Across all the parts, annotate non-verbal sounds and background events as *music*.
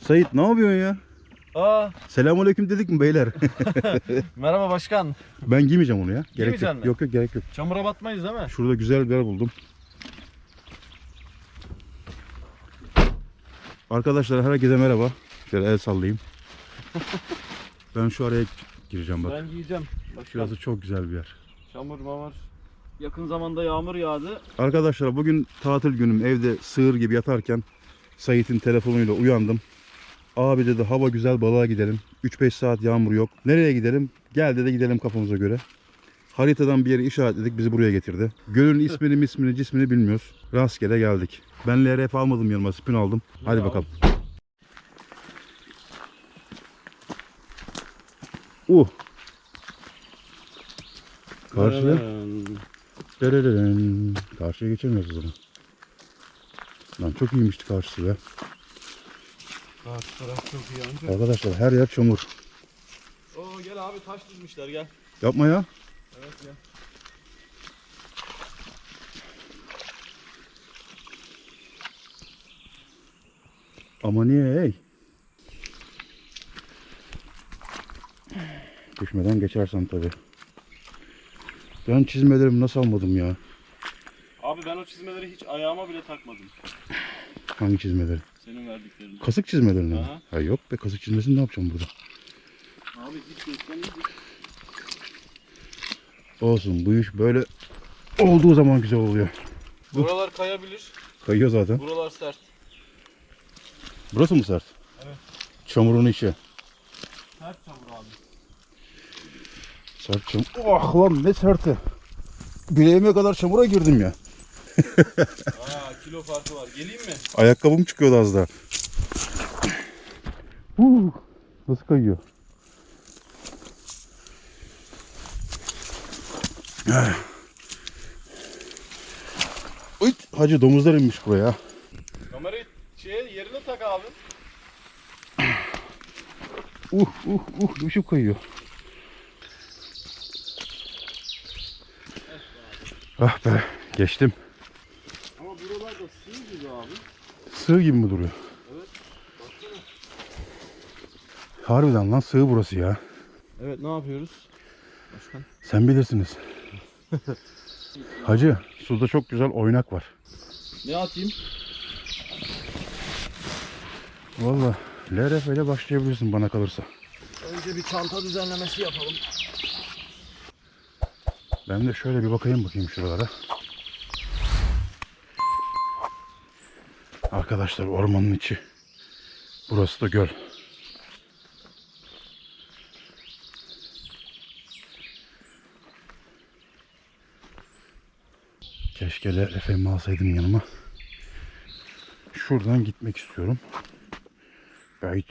Sait ne yapıyorsun ya? Aa, Selamünaleyküm dedik mi beyler? *laughs* merhaba başkan. ben giymeyeceğim onu ya. Gerek yok. mi? Yok yok gerek yok. Çamura batmayız değil mi? Şurada güzel bir yer buldum. Arkadaşlar herkese merhaba. Şöyle el sallayayım. *laughs* ben şu araya gireceğim bak. Ben giyeceğim. Başkan. Şurası çok güzel bir yer. Çamur mamur. Yakın zamanda yağmur yağdı. Arkadaşlar bugün tatil günüm. Evde sığır gibi yatarken Sait'in telefonuyla uyandım. Abi dedi hava güzel balığa gidelim. 3-5 saat yağmur yok. Nereye gidelim? Gel dedi gidelim kafamıza göre. Haritadan bir yeri işaretledik bizi buraya getirdi. Gölün ismini ismini cismini bilmiyoruz. Rastgele geldik. Ben LRF almadım yanıma spin aldım. Hadi al. bakalım. Uh. Karşıya. Karşıya geçemiyoruz o zaman. Lan çok iyiymişti karşısı ya. Karşı taraf çok iyi amca. Arkadaşlar her yer çamur. Oo gel abi taş dizmişler gel. Yapma ya. Evet gel. Ama niye hey? Düşmeden geçersen tabi. Ben çizmelerimi nasıl almadım ya? Abi ben o çizmeleri hiç ayağıma bile takmadım. Hangi çizmeleri? Senin verdiklerini. Kasık çizmelerini mi? Aha. Ha yok be kasık çizmesini ne yapacağım burada? Abi hiç göstermedik. Olsun bu iş böyle olduğu zaman güzel oluyor. Bu- Buralar kayabilir. Kayıyor zaten. Buralar sert. Burası mı sert? Evet. Çamurun içi. Sert çamur abi. Sert çamur. Oh lan ne serti. Bileğime kadar çamura girdim ya. Aa *laughs* kilo farkı var. Geleyim mi? Ayakkabım çıkıyordu az daha. Nasıl kayıyor? Hacı domuzlar inmiş buraya. Kamerayı şeye yerine tak abi. Uh uh uh düşüp kayıyor. Ah be geçtim. Ama buralar da sığ gibi abi. Sığ gibi mi duruyor? Evet. Harbiden lan sığ burası ya. Evet ne yapıyoruz? Başkan. Sen bilirsiniz. *laughs* Hacı suda çok güzel oynak var. Ne atayım? Valla LRF ile başlayabilirsin bana kalırsa. Önce bir çanta düzenlemesi yapalım. Ben de şöyle bir bakayım bakayım şuralara. Arkadaşlar ormanın içi. Burası da göl. Keşke LRF'mi alsaydım yanıma. Şuradan gitmek istiyorum. Gayet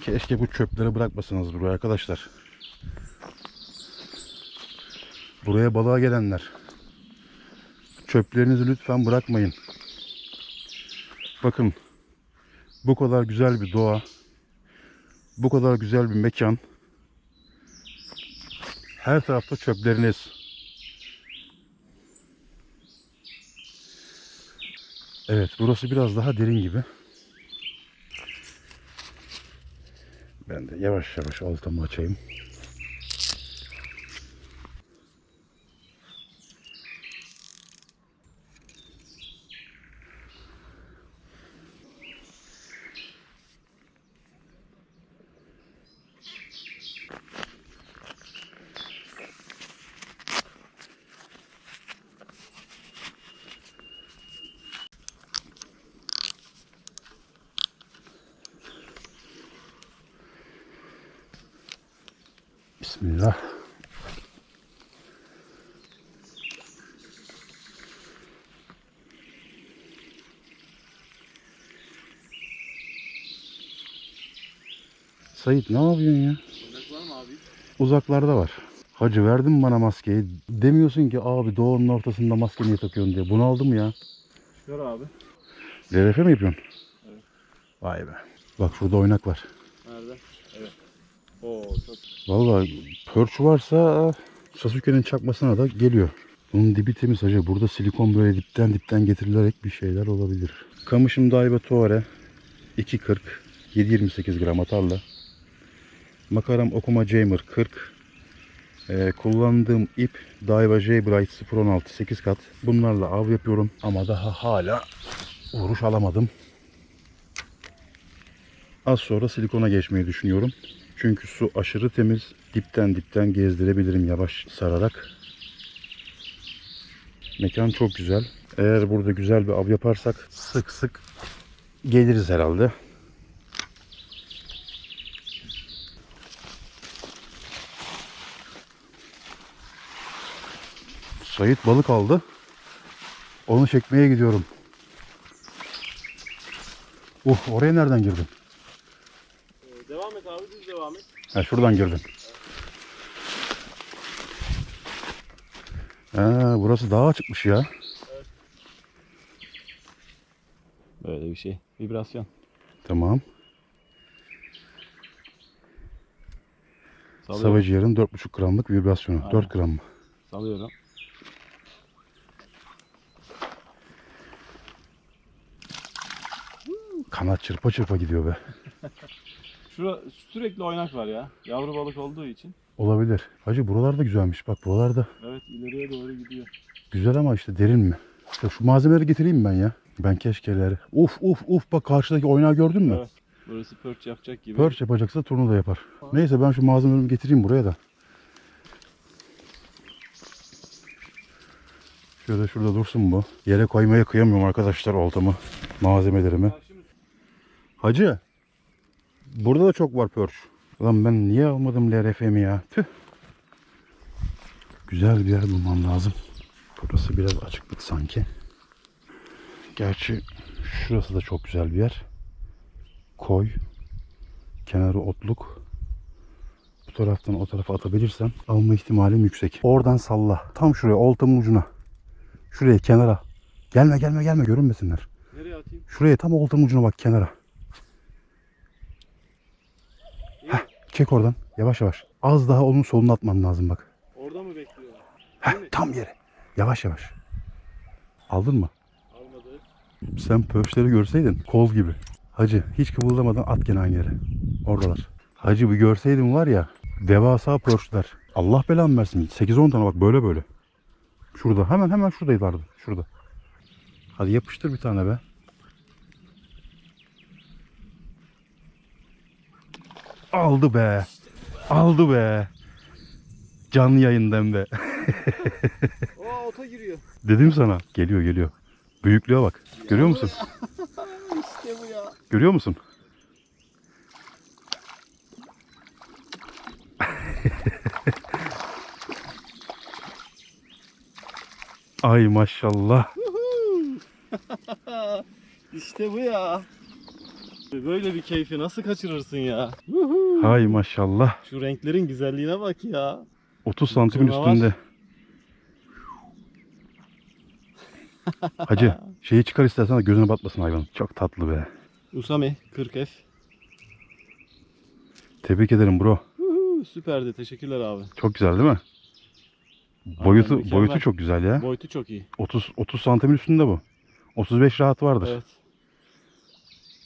Keşke bu çöpleri bırakmasanız buraya arkadaşlar. Buraya balığa gelenler. Çöplerinizi lütfen bırakmayın. Bakın. Bu kadar güzel bir doğa. Bu kadar güzel bir mekan. Her tarafta çöpleriniz. Evet burası biraz daha derin gibi. Ben de yavaş yavaş oltamı açayım. Sait ne yapıyorsun ya? Örnek var mı abi? Uzaklarda var. Hacı verdin bana maskeyi. Demiyorsun ki abi doğanın ortasında maske niye takıyorsun diye. Bunu aldım ya. Çıkar abi. LRF mi yapıyorsun? Evet. Vay be. Bak şurada oynak var. Nerede? Evet. Oo çok. Vallahi pörç varsa Sasuke'nin çakmasına da geliyor. Bunun dibi temiz hacı. Burada silikon böyle dipten dipten getirilerek bir şeyler olabilir. Kamışım Daiwa Tuare 2.40 7.28 gram atarla. Makaram Okuma Jamer 40. Ee, kullandığım ip Daiwa J-Bright 016 8 kat. Bunlarla av yapıyorum ama daha hala vuruş alamadım. Az sonra silikona geçmeyi düşünüyorum. Çünkü su aşırı temiz. Dipten dipten gezdirebilirim yavaş sararak. Mekan çok güzel. Eğer burada güzel bir av yaparsak sık sık geliriz herhalde. Sait balık aldı. Onu çekmeye gidiyorum. Uh oraya nereden girdin? Ee, devam et abi düz devam et. Ha şuradan girdin. Ha, burası daha açıkmış ya. Böyle bir şey. Vibrasyon. Tamam. Salıyorum. Savage Yar'ın 4,5 gramlık vibrasyonu. Aynen. 4 gram mı? Salıyorum. Kanat çırpa çırpa gidiyor be. *laughs* Şura sürekli oynak var ya. Yavru balık olduğu için. Olabilir. Hacı buralar da güzelmiş. Bak buralarda Evet ileriye doğru gidiyor. güzel ama işte derin mi? İşte şu malzemeleri getireyim ben ya. Ben keşkeleri. Uf uf uf bak karşıdaki oynağı gördün mü? Evet. Burası perch yapacak gibi. Perch yapacaksa turnu da yapar. Neyse ben şu malzemelerimi getireyim buraya da. Şöyle şurada dursun bu. Yere koymaya kıyamıyorum arkadaşlar oltamı, malzemelerimi. Hacı. Burada da çok var perch. Lan ben niye almadım LRF'mi ya? Tüh. Güzel bir yer bulmam lazım. Burası biraz açıklık sanki. Gerçi şurası da çok güzel bir yer. Koy. Kenarı otluk. Bu taraftan o tarafa atabilirsem alma ihtimalim yüksek. Oradan salla. Tam şuraya oltamın ucuna. Şuraya kenara. Gelme gelme gelme görünmesinler. Nereye atayım? Şuraya tam oltamın ucuna bak kenara. İyi. Çek oradan. Yavaş yavaş. Az daha onun soluna atman lazım bak. Orada mı bekliyor? Heh, tam yere. Yavaş yavaş. Aldın mı? Almadı. Sen pöşleri görseydin kol gibi. Hacı hiç kıvıldamadan at gene aynı yere. Oradalar. Hacı bir görseydin var ya devasa pörşler. Allah belanı versin. 8-10 tane bak böyle böyle. Şurada hemen hemen şuradaylardı. Şurada. Hadi yapıştır bir tane be. Aldı be. Aldı be. Canlı yayından be. *laughs* Aa ota giriyor. Dedim sana. Geliyor geliyor. Büyüklüğe bak. Görüyor musun? *laughs* İşte bu ya. Görüyor musun? *laughs* Ay maşallah. İşte bu ya. Böyle bir keyfi nasıl kaçırırsın ya? Hay maşallah. Şu renklerin güzelliğine bak ya. 30 santimin Canavar. üstünde. Hacı *laughs* şeyi çıkar istersen de gözüne batmasın hayvan. Çok tatlı be. Usami 40F. Tebrik ederim bro. Huhu, Süperdi. Teşekkürler abi. Çok güzel değil mi? Boyutu mükemmel. boyutu çok güzel ya. Boyutu çok iyi. 30 30 santimin üstünde bu. 35 rahat vardır. Evet.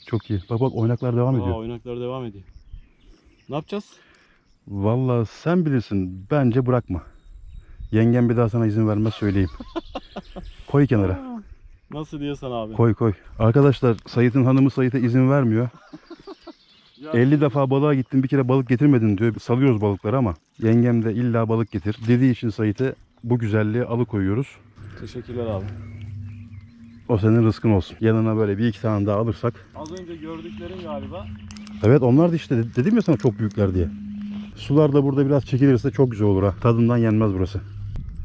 Çok iyi. Bak bak oynaklar devam Aa, ediyor. oynaklar devam ediyor. Ne yapacağız? Vallahi sen bilirsin. Bence bırakma. Yengem bir daha sana izin vermez söyleyeyim. *laughs* koy kenara. Nasıl diyorsan abi. Koy koy. Arkadaşlar Sayit'in hanımı Sayit'e izin vermiyor. *laughs* Ya, 50 defa balığa gittim bir kere balık getirmedin diyor. Salıyoruz balıkları ama yengem de illa balık getir. Dediği için Sayit'e bu güzelliği alıkoyuyoruz. Teşekkürler abi. O senin rızkın olsun. Yanına böyle bir iki tane daha alırsak. Az önce gördüklerin galiba. Evet onlar da işte dedim ya sana çok büyükler diye. Sular da burada biraz çekilirse çok güzel olur ha. Tadından yenmez burası.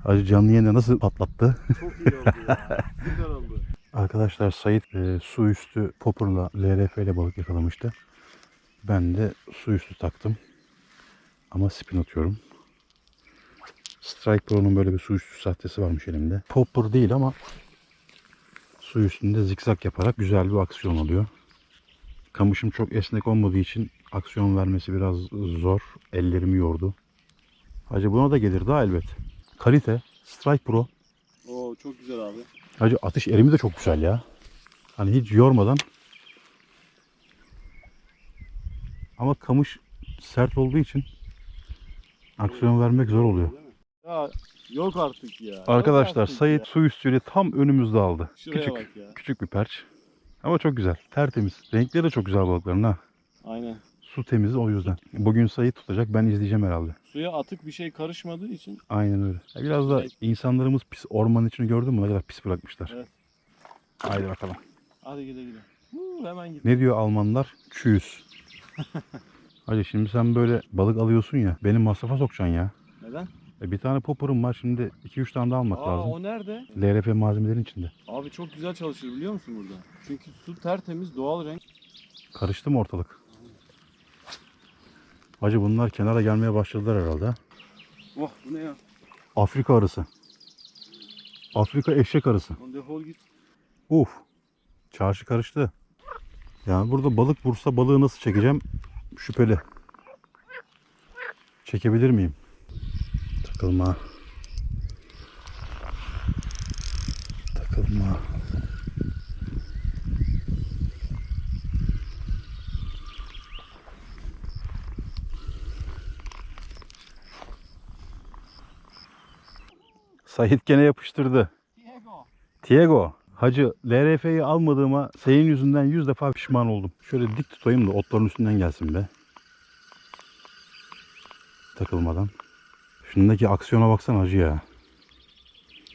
Acı canlı yayında nasıl patlattı? Çok iyi oldu ya. *laughs* Süper oldu. Arkadaşlar Sait e, su üstü popperla LRF ile balık yakalamıştı. Ben de su üstü taktım. Ama spin atıyorum. Strike Pro'nun böyle bir su üstü sahtesi varmış elimde. Popper değil ama su üstünde zikzak yaparak güzel bir aksiyon oluyor. Kamışım çok esnek olmadığı için aksiyon vermesi biraz zor. Ellerimi yordu. Hacı buna da gelir daha elbet. Kalite Strike Pro çok güzel abi. Hacı atış erimi de çok güzel ya. Hani hiç yormadan. Ama kamış sert olduğu için aksiyon vermek zor oluyor. Ya yok artık ya. yok Arkadaşlar artık Sayit ya. su üstüyle tam önümüzde aldı. Şuraya küçük bak ya. küçük bir perç. Ama çok güzel. Tertemiz. Renkleri de çok güzel balıkların ha. Aynen. Su temiz o yüzden. Bugün Sayit tutacak. Ben izleyeceğim herhalde. Suya atık bir şey karışmadığı için Aynen öyle. Ya Biraz da insanlarımız pis ormanın içini gördün mü ne kadar pis bırakmışlar. Evet. Haydi bakalım. hadi gide gide. Huu, hemen git. Ne diyor Almanlar? Çüyüz. *laughs* Hacı şimdi sen böyle balık alıyorsun ya. Benim masrafa sokacaksın ya. Neden? E bir tane popper'ım var şimdi 2-3 tane daha almak Aa lazım. o nerede? LRF malzemelerin içinde. Abi çok güzel çalışır biliyor musun burada? Çünkü su tertemiz doğal renk. Karıştı mı ortalık? Hacı bunlar kenara gelmeye başladılar herhalde. Oh bu ne ya? Afrika arısı. Afrika eşek arısı. Lan defol git. Uf. Çarşı karıştı. Yani burada balık vursa balığı nasıl çekeceğim? Şüpheli. Çekebilir miyim? Takılma. Takılma. Sait gene yapıştırdı. Diego. Tiago, hacı LRF'yi almadığıma senin yüzünden yüz defa pişman oldum. Şöyle dik tutayım da otların üstünden gelsin be. Takılmadan. Şundaki aksiyona baksana hacı ya.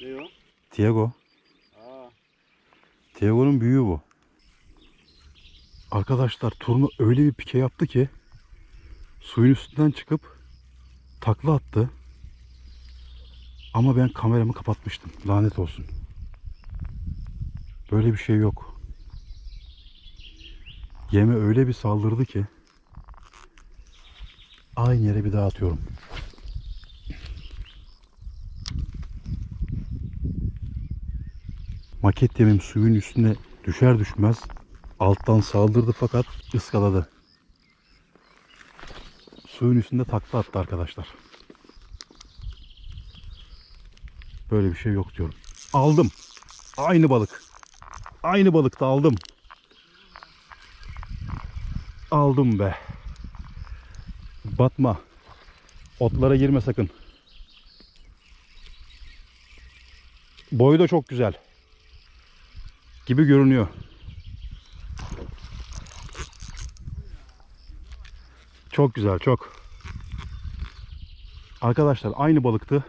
Ne o? Tiago. Tiago'nun büyüğü bu. Arkadaşlar turnu öyle bir pike yaptı ki suyun üstünden çıkıp takla attı. Ama ben kameramı kapatmıştım. Lanet olsun. Böyle bir şey yok. Yeme öyle bir saldırdı ki aynı yere bir daha atıyorum. Maket yemim suyun üstüne düşer düşmez alttan saldırdı fakat ıskaladı. Suyun üstünde takla attı arkadaşlar. Böyle bir şey yok diyorum. Aldım. Aynı balık. Aynı balıkta aldım. Aldım be. Batma. Otlara girme sakın. Boyu da çok güzel. Gibi görünüyor. Çok güzel, çok. Arkadaşlar aynı balıktı.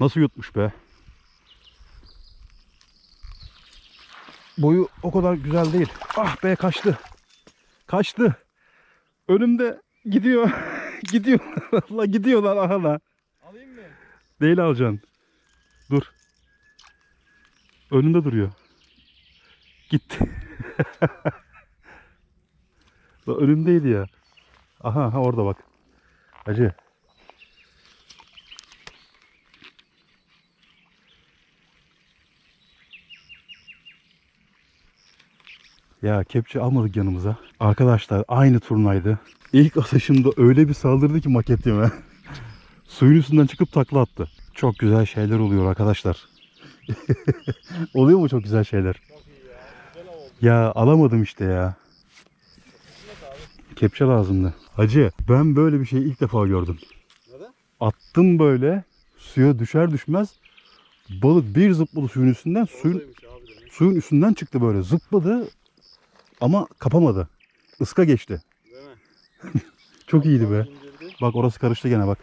Nasıl yutmuş be? Boyu o kadar güzel değil. Ah be kaçtı. Kaçtı. Önümde gidiyor. *laughs* gidiyor. *laughs* Allah gidiyorlar aha da. Alayım mı? Değil alacaksın. Dur. Önünde duruyor. Gitti. *laughs* Önündeydi ya. Aha, aha orada bak. Hacı. Ya kepçe almadık yanımıza. Arkadaşlar aynı turnaydı. İlk atışımda öyle bir saldırdı ki maketime. *laughs* Suyun üstünden çıkıp takla attı. Çok güzel şeyler oluyor arkadaşlar. *laughs* oluyor mu çok güzel şeyler? Çok iyi ya. Güzel. Ya alamadım işte ya. Kepçe lazımdı. Hacı ben böyle bir şeyi ilk defa gördüm. Neden? Attım böyle suya düşer düşmez balık bir zıpladı suyun üstünden suyun, suyun üstünden çıktı böyle zıpladı ama kapamadı. Iska geçti. Değil mi? *laughs* Çok iyiydi be. Bak orası karıştı gene bak.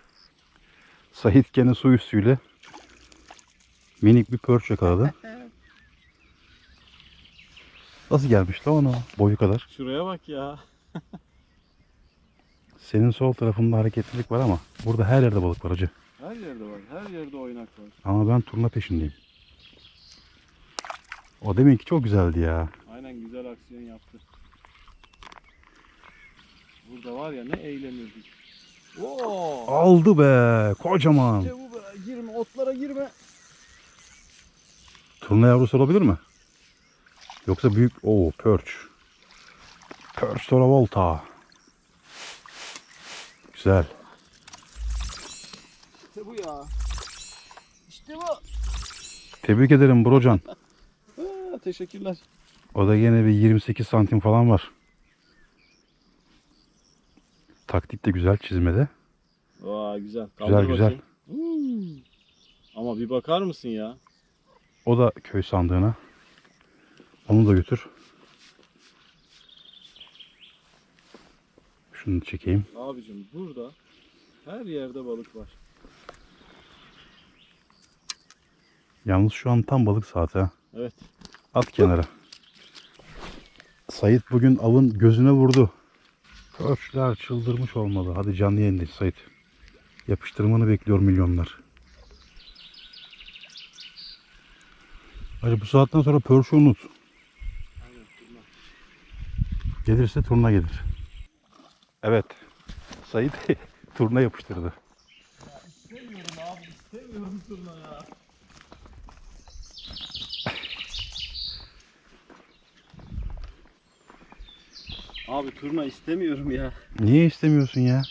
Sait gene su üstüyle minik bir pörç yakaladı. *laughs* Nasıl gelmiş lan ona boyu kadar? Şuraya bak ya. *laughs* Senin sol tarafında hareketlilik var ama burada her yerde balık var hacı. Her yerde var. Her yerde oynak var. Ama ben turna peşindeyim. O deminki çok güzeldi ya. Aynen güzel aksiyon yaptı. Burada var ya ne eğlenirdik. Oo! Aldı be kocaman. İşte bu be. Girme otlara girme. Turna yavrusu olabilir mi? Yoksa büyük o perch. Perch Travolta. Güzel. İşte bu ya. İşte bu. Tebrik ederim Brocan. *laughs* Aa, teşekkürler. O da yine bir 28 santim falan var. Taktik de güzel çizmede. Vay güzel. Güzel, Kaldır güzel. bakayım. Hmm. Ama bir bakar mısın ya? O da köy sandığına. Onu da götür. Şunu çekeyim. Abicim burada her yerde balık var. Yalnız şu an tam balık saati ha. Evet. At kenara. Sait bugün avın gözüne vurdu. Koçlar çıldırmış olmalı. Hadi canlı yayındayız Sait. Yapıştırmanı bekliyor milyonlar. Hadi bu saatten sonra Pörş'ü unut. Gelirse turna gelir. Evet. Sait *laughs* turna yapıştırdı. İstemiyorum abi istemiyorum turna ya. Abi turna istemiyorum ya. Niye istemiyorsun ya?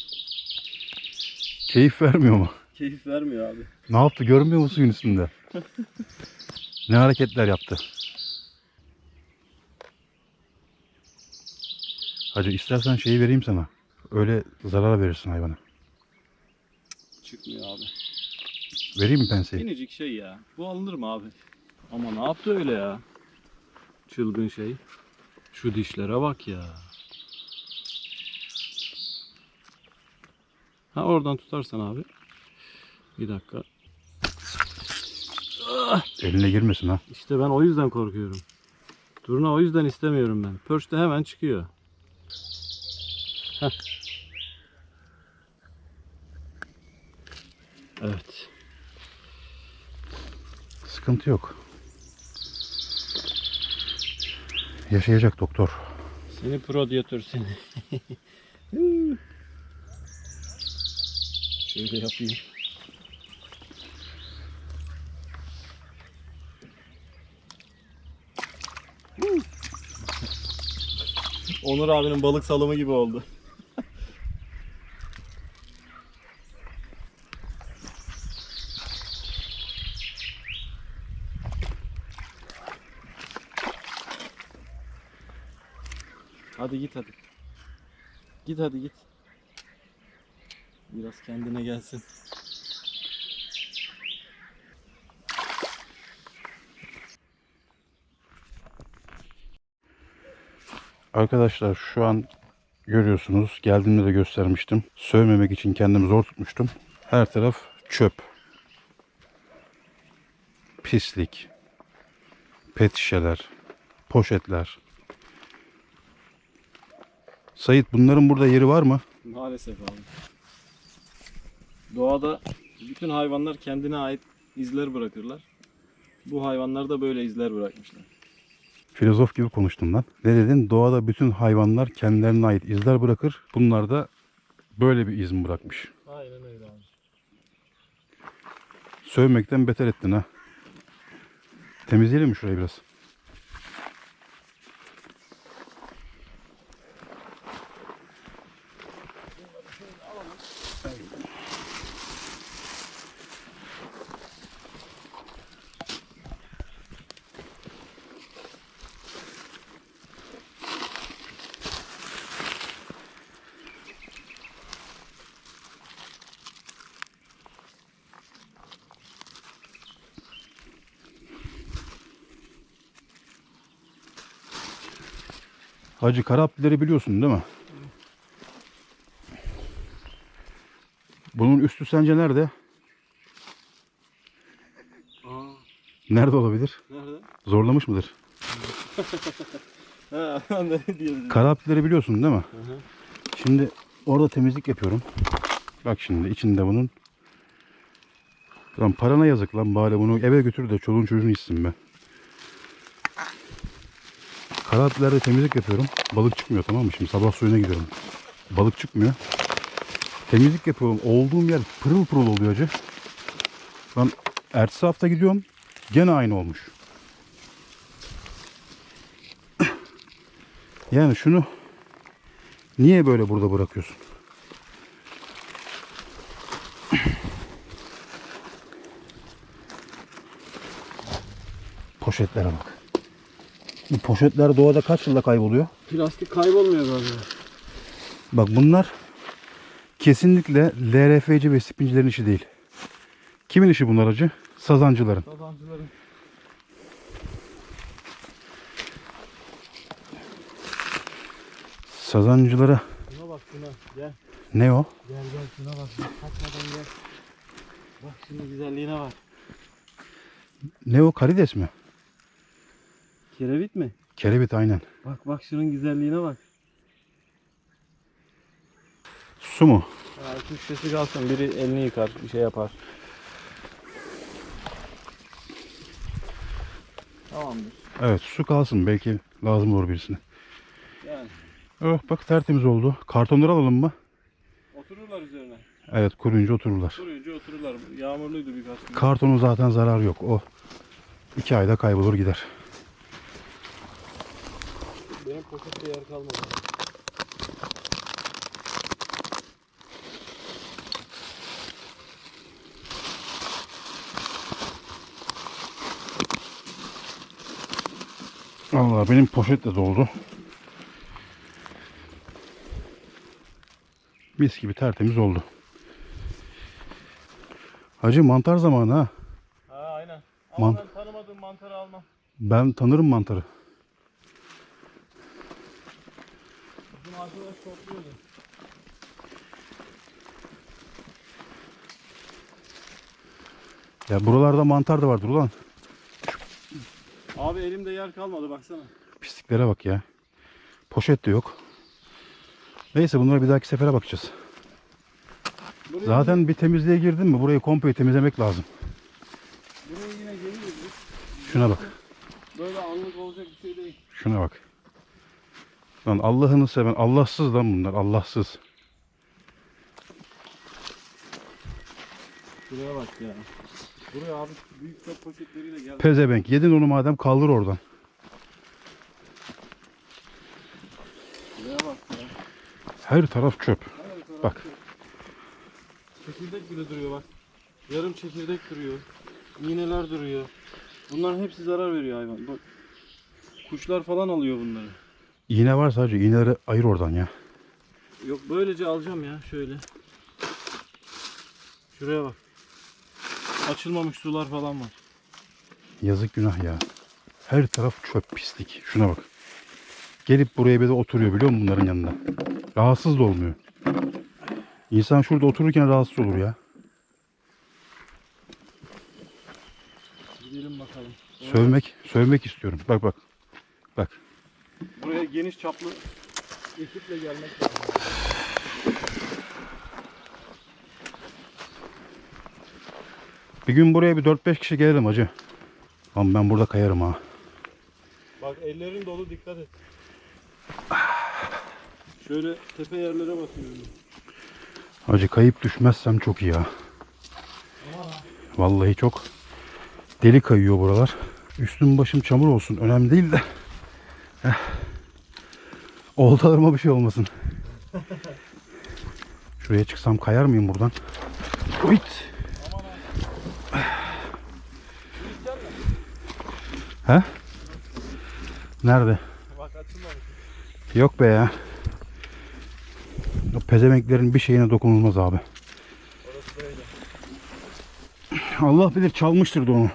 Keyif vermiyor mu? Keyif vermiyor abi. Ne yaptı görmüyor musun suyun üstünde? *laughs* ne hareketler yaptı? Hacı istersen şeyi vereyim sana. Öyle zarar verirsin hayvana. Çıkmıyor abi. Vereyim mi penseyi? Minicik şey ya. Bu alınır mı abi? Ama ne yaptı öyle ya? Çılgın şey. Şu dişlere bak ya. Ha oradan tutarsan abi. Bir dakika. Eline girmesin ha. İşte ben o yüzden korkuyorum. Turna o yüzden istemiyorum ben. Pörç de hemen çıkıyor. Heh. Evet. Sıkıntı yok. Yaşayacak doktor. Seni prodiyatör seni. *laughs* Şöyle yapayım. Onur abinin balık salımı gibi oldu. Hadi git hadi. Git hadi git. Biraz kendine gelsin. Arkadaşlar şu an görüyorsunuz. Geldiğimde de göstermiştim. Sövmemek için kendimi zor tutmuştum. Her taraf çöp. Pislik. Pet şişeler. Poşetler. Sait bunların burada yeri var mı? Maalesef abi. Doğada bütün hayvanlar kendine ait izler bırakırlar. Bu hayvanlar da böyle izler bırakmışlar. Filozof gibi konuştum lan. Ne dedin? Doğada bütün hayvanlar kendilerine ait izler bırakır. Bunlar da böyle bir iz mi bırakmış? Aynen öyle abi. Sövmekten beter ettin ha. Temizleyelim mi şurayı biraz? Hacı Karaptileri biliyorsun değil mi? Bunun üstü sence nerede? Aa, Nerede olabilir? nerede? Zorlamış mıdır? *laughs* Ha, biliyorsun değil mi? Hı hı. Şimdi orada temizlik yapıyorum. Bak şimdi içinde bunun. Lan parana yazık lan bari bunu eve götür de çoluğun çocuğun içsin be. Karahatlerde temizlik yapıyorum. Balık çıkmıyor tamam mı? Şimdi sabah suyuna gidiyorum. Balık çıkmıyor. Temizlik yapıyorum. Olduğum yer pırıl pırıl oluyor acı. Lan ertesi hafta gidiyorum. Gene aynı olmuş. *coughs* Yani şunu niye böyle burada bırakıyorsun? *coughs* Poşetlere bak. Bu poşetler doğada kaç yılda kayboluyor? Plastik kaybolmuyor galiba. Bak bunlar kesinlikle LRFC ve spincilerin işi değil. Kimin işi bunlar acı? Sazancıların. Kazancıların. Sazancılara Şuna bak şuna. Gel. ne o? Gel gel şuna bak. Bak, Kaçmadan gel. Bak şimdi güzelliğine bak. Ne o? Karides mi? Kerevit mi? Kerevit aynen. Bak bak şunun güzelliğine bak. Su mu? Ya şu şişesi kalsın biri elini yıkar bir şey yapar. Tamamdır. Evet su kalsın belki lazım olur birisine. Yani Oh bak tertemiz oldu. Kartonları alalım mı? otururlar üzerine. Evet kuruyunca otururlar. Kuruyunca otururlar. Yağmurluydu birkaç gün. Kartonun zaten zararı yok. O iki ayda kaybolur gider. Benim poşette yer kalmadı. Allah benim poşet de doldu. Mis gibi tertemiz oldu. Hacı mantar zamanı ha. Ha aynen. Ama Man- ben tanımadığım mantarı almam. Ben tanırım mantarı. Ya buralarda mantar da vardır ulan. Abi elimde yer kalmadı baksana. Pisliklere bak ya. Poşet de yok. Neyse bunlara bir dahaki sefere bakacağız. Buraya Zaten bir temizliğe girdin mi burayı komple temizlemek lazım. Yine, buraya yine. Şuna bak. Böyle anlık olacak bir şey değil. Şuna bak. Lan Allah'ını seven Allahsız lan bunlar Allahsız. Şuraya bak ya. Buraya abi büyük çöp poşetleriyle gel. Pezevenk yedin onu madem kaldır oradan. Şuraya bak ya. Her taraf çöp. Hayır, taraf Bak. yok. Çekirdek bile duruyor bak. Yarım çekirdek duruyor. İğneler duruyor. Bunların hepsi zarar veriyor hayvan. Bak. Kuşlar falan alıyor bunları. İğne var sadece iğneleri ayır oradan ya. Yok böylece alacağım ya şöyle. Şuraya bak. Açılmamış sular falan var. Yazık günah ya. Her taraf çöp pislik. Şuna bak. Gelip buraya bir de oturuyor biliyor musun bunların yanında. Rahatsız da olmuyor. İnsan şurada otururken rahatsız olur ya. Gidelim bakalım. Sövmek, sövmek istiyorum. Bak bak. Bak. Buraya geniş çaplı ekiple gelmek lazım. Bir gün buraya bir 4-5 kişi gelelim hacı. Lan ben burada kayarım ha. Bak ellerin dolu dikkat et. Şöyle tepe yerlere bakıyorum. Hacı kayıp düşmezsem çok iyi ya. Vallahi çok deli kayıyor buralar. Üstüm başım çamur olsun. Önemli değil de. Heh. Oltalarıma bir şey olmasın. *laughs* Şuraya çıksam kayar mıyım buradan? Uyt. He? Nerede? Bak açılmamış. Yok be ya. O pezemeklerin bir şeyine dokunulmaz abi. Orası. Allah bilir çalmıştır da onu.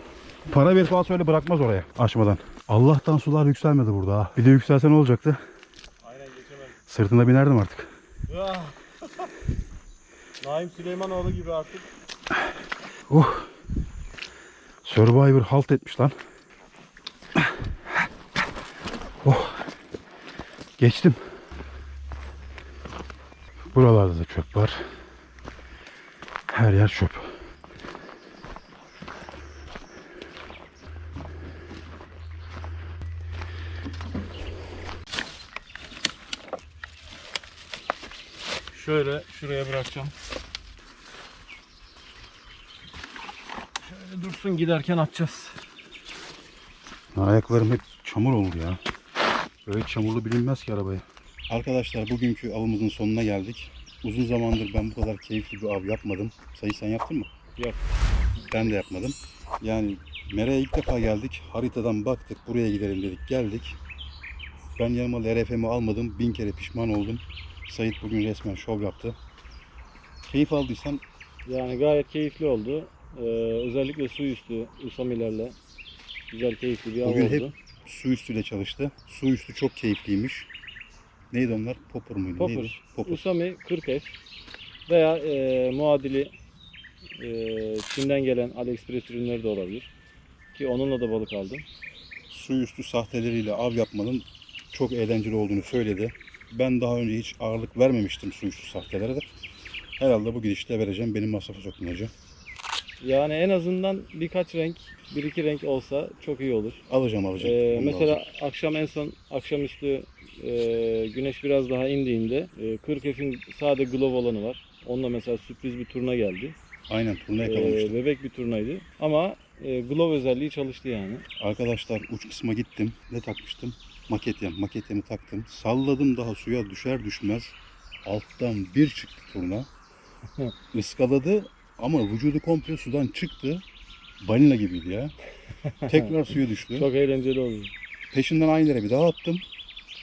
Para ver falan söyle bırakmaz oraya açmadan. Allah'tan sular yükselmedi burada ha. Bir de yükselse ne olacaktı? Aynen geçemez. Sırtına binerdim artık. Ya. *laughs* Naim Süleymanoğlu gibi artık. Uh. Survivor halt etmiş lan. Geçtim. Buralarda da çöp var. Her yer çöp. Şöyle şuraya bırakacağım. Şöyle dursun giderken atacağız. Ayaklarım hep çamur oldu ya. Böyle çamurlu bilinmez ki arabaya. Arkadaşlar bugünkü avımızın sonuna geldik. Uzun zamandır ben bu kadar keyifli bir av yapmadım. Sayı sen yaptın mı? Yok. Ben de yapmadım. Yani Mera'ya ilk defa geldik. Haritadan baktık. Buraya gidelim dedik. Geldik. Ben yanıma LRF'mi almadım. Bin kere pişman oldum. Sait bugün resmen şov yaptı. Keyif aldıysan Yani gayet keyifli oldu. Ee, özellikle su üstü Usamilerle güzel keyifli bir av Bugün oldu. hep su üstüyle çalıştı. Su üstü çok keyifliymiş. Neydi onlar? Popper muydu? Neydi? Popper. Usami 40F veya e, muadili e, Çin'den gelen AliExpress ürünleri de olabilir. Ki onunla da balık aldım. Su üstü sahteleriyle av yapmanın çok eğlenceli olduğunu söyledi. Ben daha önce hiç ağırlık vermemiştim su üstü sahtelere de. Herhalde bu gidişte vereceğim. Benim masrafa sokun hacı. Yani en azından birkaç renk, bir iki renk olsa çok iyi olur. Alacağım alacağım. Ee, mesela alacağım. akşam en son akşamüstü e, güneş biraz daha indiğinde e, 40 F'in sade glove olanı var. Onunla mesela sürpriz bir turna geldi. Aynen turna Ee, yakalamıştım. bebek bir turnaydı. Ama e, glove özelliği çalıştı yani. Arkadaşlar uç kısma gittim. Ne takmıştım? Maketyem. Maketyemi taktım. Salladım daha suya düşer düşmez. Alttan bir çıktı turna. *laughs* Iskaladı ama vücudu komple sudan çıktı. Balina gibiydi ya. *laughs* Tekrar suya düştü. Çok eğlenceli oldu. Peşinden aynı yere bir daha attım.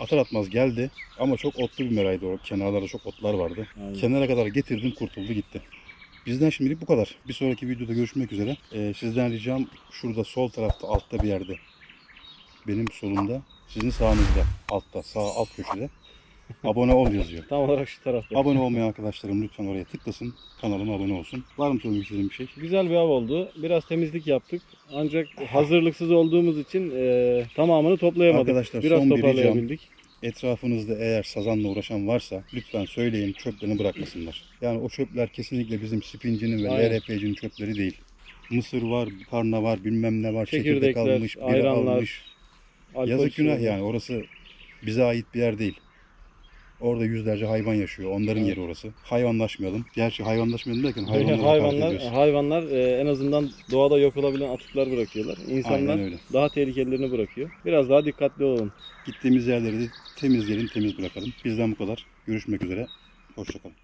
Atar atmaz geldi. Ama çok otlu bir meraydı o. Kenarlarda çok otlar vardı. Aynen. Kenara kadar getirdim kurtuldu gitti. Bizden şimdilik bu kadar. Bir sonraki videoda görüşmek üzere. Ee, sizden ricam şurada sol tarafta altta bir yerde. Benim solumda. Sizin sağınızda. Altta. Sağ alt köşede. Abone ol yazıyor. Tam olarak şu tarafta. Abone olmayan arkadaşlarım lütfen oraya tıklasın. Kanalıma abone olsun. Var mı söylemek istediğin bir şey? Güzel bir av oldu. Biraz temizlik yaptık. Ancak hazırlıksız olduğumuz için e, tamamını toplayamadık. Arkadaşlar, Biraz son bir ricam. Etrafınızda eğer sazanla uğraşan varsa lütfen söyleyin çöplerini bırakmasınlar. Yani o çöpler kesinlikle bizim spincinin ve Aynen. LRP'cinin çöpleri değil. Mısır var, karna var, bilmem ne var, çekirdek almış, ayranlar, almış. Yazık günah yani orası bize ait bir yer değil. Orada yüzlerce hayvan yaşıyor. Onların yeri orası. Hayvanlaşmayalım. Gerçi hayvanlaşmayalım derken hayvanlara hayvanlar ediyoruz. hayvanlar e, en azından doğada yok olabilen atıklar bırakıyorlar. İnsanlar Aynen öyle. daha tehlikelilerini bırakıyor. Biraz daha dikkatli olalım. Gittiğimiz yerleri de temizleyelim, temiz bırakalım. Bizden bu kadar. Görüşmek üzere. Hoşçakalın.